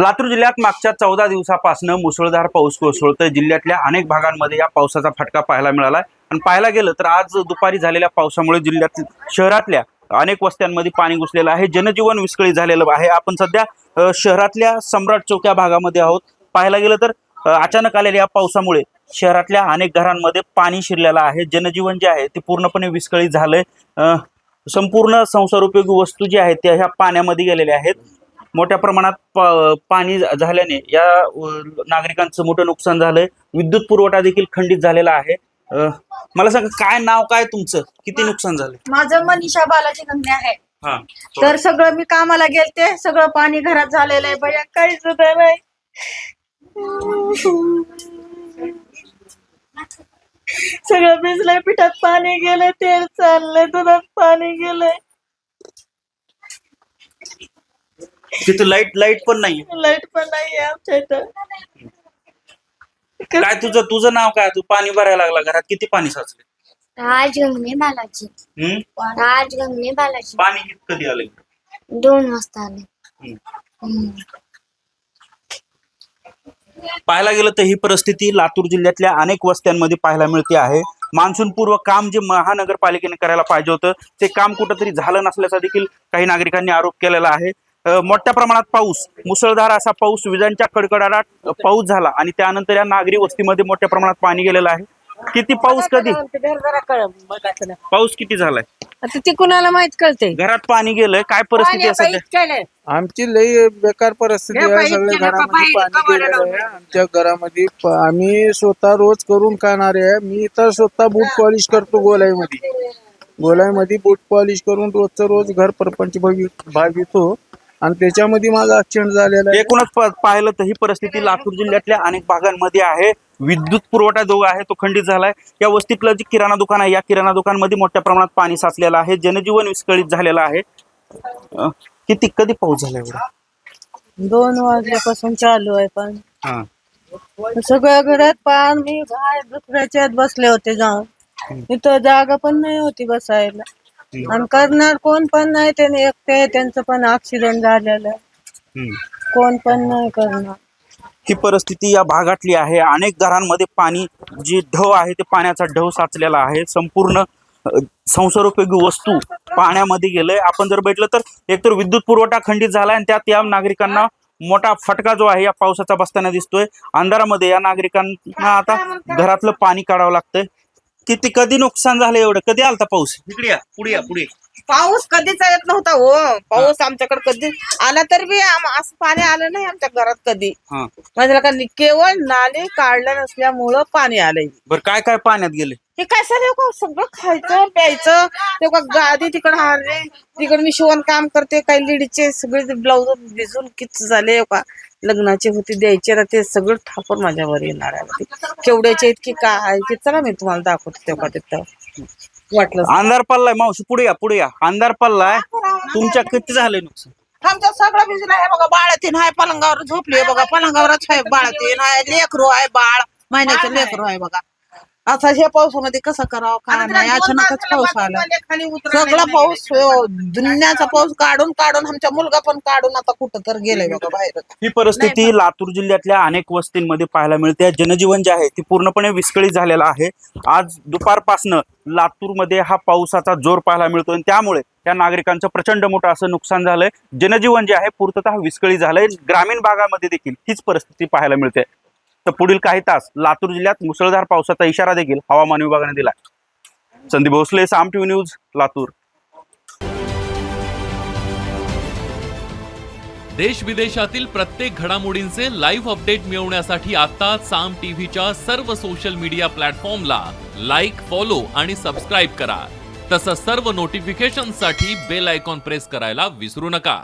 लातूर जिल्ह्यात मागच्या चौदा दिवसापासून मुसळधार पाऊस कोसळतोय. जिल्ह्यातल्या अनेक भागांमध्ये या पावसाचा फटका पाहायला मिळाला आणि पाहायला गेलं तर आज दुपारी झालेल्या पावसामुळे जिल्ह्यात शहरातल्या अनेक वस्त्यांमध्ये पाणी घुसलेलं आहे. जनजीवन विस्कळीत झालेलं आहे. आपण सध्या शहरातल्या सम्राट चौक या भागामध्ये आहोत. पाहायला गेलं तर अचानक आलेल्या या पावसामुळे शहरातल्या अनेक घरांमध्ये पाणी शिरलेलं आहे. जनजीवन जे आहे ते पूर्णपणे विस्कळीत झालंय. संपूर्ण संसारोपयोगी वस्तू जी आहेत त्या ह्या पाण्यामध्ये गेलेल्या आहेत. मोठ्या प्रमाणात पा- पाणी झाल्याने या नागरिकांचं मोठं नुकसान झालंय. विद्युत पुरवठा देखील खंडित झालेला आहे. मला सांगा काय नाव काय तुमचं? किती नुकसान झालंय? माझं मनीषा बालाजी गंगे आहे. हा. तर सगळं मी कामाला गेलते. सगळं पाणी घरात झालेलं आहे. बया काही सुद्धा नाही. सगळं भिजलंय पिठात पाणी गेलंय तेल चाललंय दुधात पाणी गेलंय. तिथं लाइट लाइट पण नाही लाइट पण नाही आमच्या इथं. काय तुझं तुझं नाव काय? तू पाणी भरायला लागला घरात किती पाणी साचले राज गंगणे बालाजी. हम्म? राज गंगणे बालाजी. पाणी कित- कधी आलं दोन वाजता आले हम्म. हम्म. पाहायला गेलं तर ही परिस्थिती लातूर जिल्ह्यातल्या अनेक वस्त्यांमध्ये पाहायला मिळते आहे. मान्सून पूर्व काम जे महानगरपालिकेने करायला पाहिजे होतं ते काम कुठंतरी झालं नसल्याचा देखील काही नागरिकांनी आरोप केलेला आहे. मोठ्या प्रमाणात पाऊस मुसळधार असा पाऊस विजांच्या कडकडाटात पाऊस झाला आणि त्यानंतर या नागरी वस्तीमध्ये मोठ्या प्रमाणात पाणी गेलेलं आहे. किती पाऊस कधी? पाऊस किती झालाय? आता ते कुणाला माहीत कळते घरात पाणी गेलंय काय परिस्थिती आहे सध्या? आमची लई बेकार परिस्थिती हे आहे सगळ्या घरामध्ये पाणी कमाला गेलेलं आहे. आमच्या घरामध्ये प- आम्ही स्वतः रोज करून खाणारे आहे. मी तर स्वतः बूट पॉलिश करतो गोलाईमध्ये. गोलाईमध्ये बूट पॉलिश करून रोजचं रोज घर परपंच भागी भागितो. आणि त्याच्यामध्ये माझा ऍक्सिडेंट झालेला आहे. एकूणच प- पाहिलं तर ही परिस्थिती लातूर जिल्ह्यातल्या अनेक भागांमध्ये आहे. विद्युत पुरवठा जो आहे तो खंडित झालाय. या वस्तीतलं जे किराणा दुकान आहे या किराणा दुकानमध्ये मोठ्या प्रमाणात पाणी साचलेलं आहे. जनजीवन विस्कळीत झालेलं आहे. किती कधी पाऊस झाला एवढा? दोन वाजल्यापासून चालू आहे पण. हा. सगळ्या घरात पाणी बाहेर दुसऱ्याच्यात बसले होते जाऊन. इथं जागा पण नाही होती बसायला. आणि करणार कोण पण नाही त्याने एकटे आहे, त्यांचं पण ऍक्सिडेंट झालेलं आहे. कोण पण नाही करणार. ही परिस्थिती या भागातली आहे. अनेक घरांमध्ये पाणी जी ढव आहे ते पाण्याचा ढव साचलेला आहे. संपूर्ण संसारोपयोगी वस्तू पाण्यामध्ये गेलंय. आपण जर बघितलं तर एकतर विद्युत पुरवठा खंडित झालाय आणि त्यात या नागरिकांना मोठा फटका जो आहे या पावसाचा बसताना दिसतोय. अंधारामध्ये या नागरिकांना आता घरातलं पाणी काढावं लागतंय. किती कधी नुकसान झालं एवढं? कधी आलता पाऊस? इकडे या पुढे या पुढे पाऊस कधीच येत नव्हता हो. पाऊस आमच्याकडे कधी आला तर बी आम- असं पाणी आलं नाही आमच्या घरात कधी. हा. म्हणजे का केवळ नाले काढल्या नसल्यामुळं पाणी आलंय. बरं काय काय पाण्यात गेले? हे काय सर का सगळं खायचं प्यायचं? ते का गादी तिकडे हारले तिकडे मी शिवण काम करते काही लेडीजचे सगळे ब्लाऊज भिजून किच झाले का लग्नाचे होते द्यायचे ना ते सगळं ठाकूर माझ्यावर येणार आहे. केवढ्याचे इतकी काय आहे की चला मी तुम्हाला दाखवते तेव्हा तिथं वाटलं अंधार पडलाय मावशी पुढे या पुढे या. अंधार पडलाय तुमच्या किती झाले नुकसान? आमचं सगळं भिजलं आहे बघा बाळातीन आहे पलंगावर झोपली बघा पलंगावरच आहे बाळातीन आहे लेकरू आहे बाळ. महिन्याचं लेकरू आहे बघा. आता हे पावसामध्ये कसं करावं? काय नाही अचानकच पाऊस आला. सगळा पाऊस अं, दुनियाचा पाऊस काढून काढून आमचा मुलगा पण काढून आता कुठं तर गेलाय बघा बाहेर. ही परिस्थिती लातूर जिल्ह्यातल्या अनेक वस्तींमध्ये पाहायला मिळते. जनजीवन जे आहे ते पूर्णपणे विस्कळीत झालेलं आहे. आज दुपारपासनं लातूरमध्ये हा पावसाचा जोर पाहायला मिळतो आणि त्यामुळे त्या नागरिकांचं प्रचंड मोठं असं नुकसान झालंय. जनजीवन जे आहे पूर्णतः विस्कळीत झालंय. ग्रामीण भागामध्ये देखील हीच परिस्थिती पाहायला मिळते. तर पुढील काही तास लातूर जिल्ह्यात मुसळधार पावसाचा इशारा देखील हवामान विभागाने दिला संदीप भोसले साम टीव्ही न्यूज लातूर. देश विदेशातील प्रत्येक घडामोडींचे लाईव्ह अपडेट मिळवण्यासाठी आता साम टीव्हीच्या सर्व सोशल मीडिया प्लॅटफॉर्मला लाईक फॉलो आणि सबस्क्राईब करा. तसंच सर्व नोटिफिकेशनसाठी बेल आयकॉन प्रेस करायला विसरू नका.